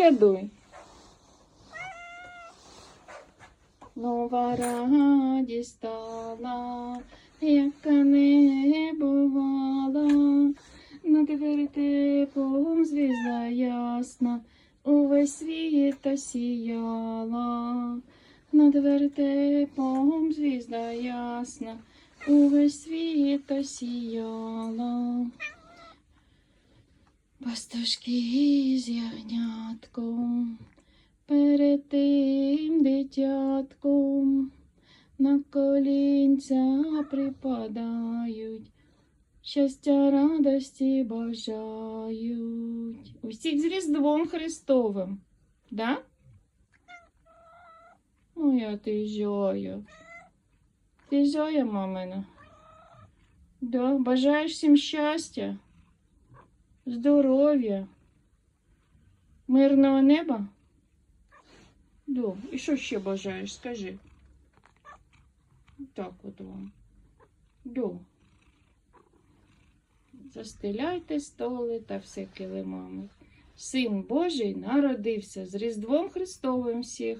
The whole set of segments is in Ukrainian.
Рядуй. Нова радість стала, яка не бувала. Над вертепом звізда ясна, увесь світ осіяла. Над вертепом звізда ясна, увесь світ осіяла. Пастушки з ягнятком, перед тим дитятком на колінця припадають, щастя радості бажають. Усіх з Різдвом Христовим, да? Моя ти Зоя. Ти Зоя, мамина. Да, бажаєш всім щастя, здоров'я, мирного неба? Да. І що ще бажаєш, скажи. Так от вам. Да. Застеляйте столи та все килимами. Син Божий народився з Різдвом Христовим всіх.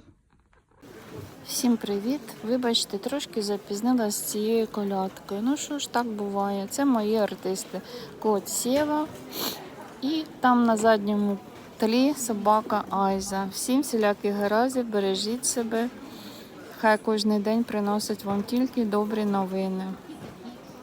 Всім привіт! Вибачте, трошки запізнилася з цією колядкою. Ну що ж, так буває. Це мої артисти. Кот Сєва і там на задньому тлі собака Айза. Всім всіляких гаразів, бережіть себе. Хай кожен день приносить вам тільки добрі новини.